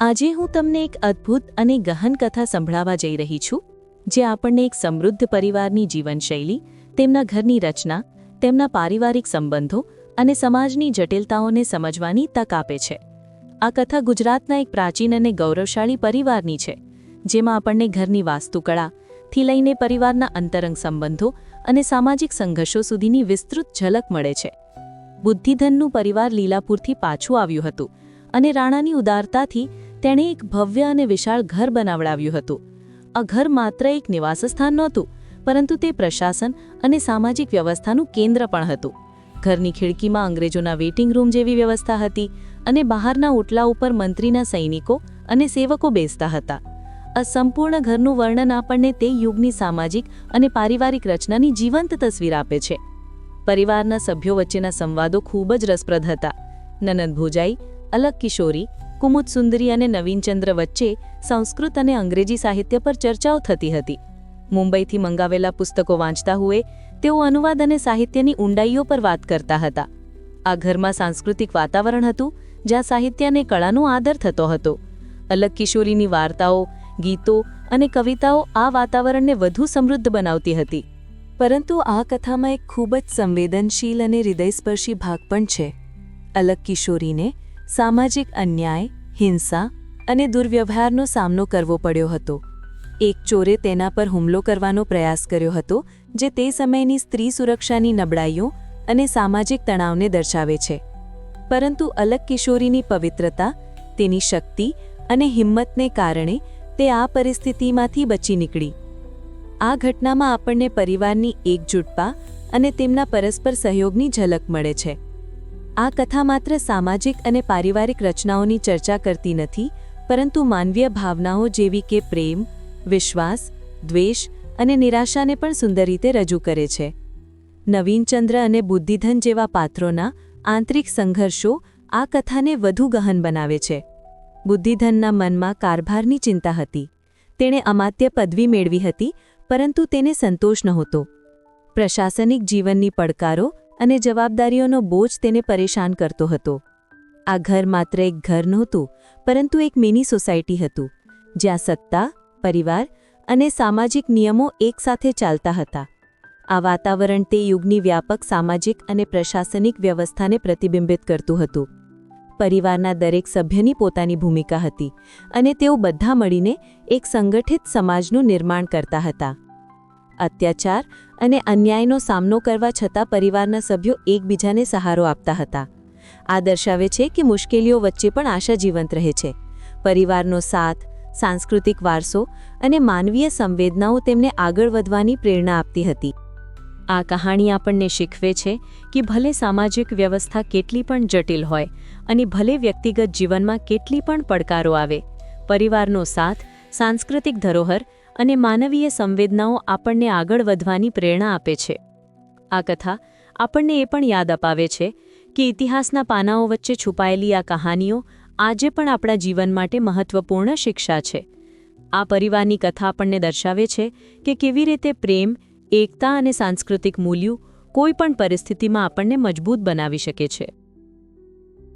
આજે હું તમને એક અદ્ભુત અને ગહન કથા સંભળાવા જઈ રહી છું, જે આપણને એક સમૃદ્ધ પરિવારની જીવનશૈલી, તેમના ઘરની રચના, તેમના પારિવારિક સંબંધો અને સમાજની જટિલતાઓને સમજવાની તક આપે છે. આ કથા ગુજરાતના એક પ્રાચીન અને ગૌરવશાળી પરિવારની છે, જેમાં આપણને ઘરની વાસ્તુકળા થી લઈને પરિવારના અંતરંગ સંબંધો અને સામાજિક સંઘર્ષો સુધીની વિસ્તૃત ઝલક મળે છે. બુદ્ધિધનનું પરિવાર લીલાપુરથી પાછું આવ્યું હતું અને રાણાની ઉદારતાથી તેણે એક ભવ્ય અને વિશાળ ઘર બનાવડાવ્યું હતું. આ ઘર માત્ર એક નિવાસસ્થાન નહોતું, પરંતુ તે પ્રશાસન અને સામાજિક વ્યવસ્થાનું કેન્દ્ર પણ હતું. ઘરની ખિડકીમાં અંગ્રેજોના વેઇટિંગ રૂમ જેવી વ્યવસ્થા હતી અને બહારના ઓટલા ઉપર મંત્રીના સૈનિકો અને સેવકો બેસતા હતા. આ સંપૂર્ણ ઘરનું વર્ણન આપણને તે યુગની સામાજિક અને પારિવારિક રચનાની જીવંત તસવીર આપે છે. પરિવારના સભ્યો વચ્ચેના સંવાદો ખૂબ જ રસપ્રદ હતા. નનંદ ભોજાઈ, અલગ કિશોરી કુમુદ સુંદરી અને નવીનચંદ્ર વચ્ચે સંસ્કૃત અને અંગ્રેજી સાહિત્ય પર ચર્ચાઓ થતી હતી. મુંબઈથી મંગાવેલા પુસ્તકો વાંચતા હુએ તેઓ અનુવાદ અને સાહિત્યની ઊંડાઈઓ પર વાત કરતા હતા. આ ઘરમાં સાંસ્કૃતિક વાતાવરણ હતું, જ્યાં સાહિત્ય અને કળાનો આદર થતો હતો. અલગ કિશોરીની વાર્તાઓ, ગીતો અને કવિતાઓ આ વાતાવરણને વધુ સમૃદ્ધ બનાવતી હતી. પરંતુ આ કથામાં એક ખૂબ જ સંવેદનશીલ અને હૃદયસ્પર્શી ભાગ પણ છે. અલગ કિશોરીને સામાજિક અન્યાય, હિંસા અને દુર્વ્યવહારનો સામનો કરવો પડ્યો હતો. એક ચોરે તેના પર હુમલો કરવાનો પ્રયાસ કર્યો હતો, જે તે સમયની સ્ત્રી સુરક્ષાની નબળાઈઓ અને સામાજિક તણાવને દર્શાવે છે. પરંતુ અલગ કિશોરીની પવિત્રતા, તેની શક્તિ અને હિંમતને કારણે તે આ પરિસ્થિતિમાંથી બચી નીકળી. આ ઘટનામાં આપણને પરિવારની એકજૂટતા અને તેમના પરસ્પર સહયોગની ઝલક મળે છે. આ કથા માત્ર સામાજિક અને પારિવારિક રચનાઓની ચર્ચા કરતી નથી, પરંતુ માનવીય ભાવનાઓ જેવી કે પ્રેમ, વિશ્વાસ, દ્વેષ અને નિરાશાને પણ સુંદર રીતે રજૂ કરે છે. નવીનચંદ્ર અને બુદ્ધિધન જેવા પાત્રોના આંતરિક સંઘર્ષો આ કથાને વધુ ગહન બનાવે છે. બુદ્ધિધનના મનમાં કારભારની ચિંતા હતી. તેણે અમાત્ય પદવી મેળવી હતી, પરંતુ તેને સંતોષ નહોતો. પ્રશાસનિક જીવનની પડકારો અને જવાબદારીઓનો બોજ તેને પરેશાન કરતો હતો. આ ઘર માત્ર એક ઘર નહોતું, પરંતુ એક મિની સોસાયટી હતું, જ્યાં સત્તા, પરિવાર અને સામાજિક નિયમો એકસાથે ચાલતા હતા. આ વાતાવરણ તે યુગની વ્યાપક સામાજિક અને પ્રશાસનિક વ્યવસ્થાને પ્રતિબિંબિત કરતું હતું. પરિવારના દરેક સભ્યની પોતાની ભૂમિકા હતી અને તેઓ બધા મળીને એક સંગઠિત સમાજનું નિર્માણ કરતા હતા. અત્યાચાર અને અન્યાયનો સામનો કરવા છતાં પરિવારના સભ્યો એકબીજાને સહારો આપતા હતા. આ દર્શાવે છે કે મુશ્કેલીઓ વચ્ચે પણ આશા જીવંત રહે છે. પરિવારનો સાથ, સાંસ્કૃતિક વારસો અને માનવીય સંવેદનાઓ તેમને આગળ વધવાની પ્રેરણા આપતી હતી. આ કહાણી આપણને શીખવે છે કે ભલે સામાજિક વ્યવસ્થા કેટલી પણ જટિલ હોય અને ભલે વ્યક્તિગત જીવનમાં કેટલી પણ પડકારો આવે, પરિવારનો સાથ, સાંસ્કૃતિક ધરોહર અને માનવીય સંવેદનાઓ આપણને આગળ વધવાની પ્રેરણા આપે છે. આ કથા આપણને એ પણ યાદ અપાવે છે કે ઇતિહાસના પાનાઓ વચ્ચે છુપાયેલી આ કહાનીઓ આજે પણ આપણા જીવન માટે મહત્વપૂર્ણ શિક્ષા છે. આ પરિવારની કથા આપણને દર્શાવે છે કે કેવી રીતે પ્રેમ, એકતા અને સાંસ્કૃતિક મૂલ્યો કોઈ પણ પરિસ્થિતિમાં આપણને મજબૂત બનાવી શકે છે.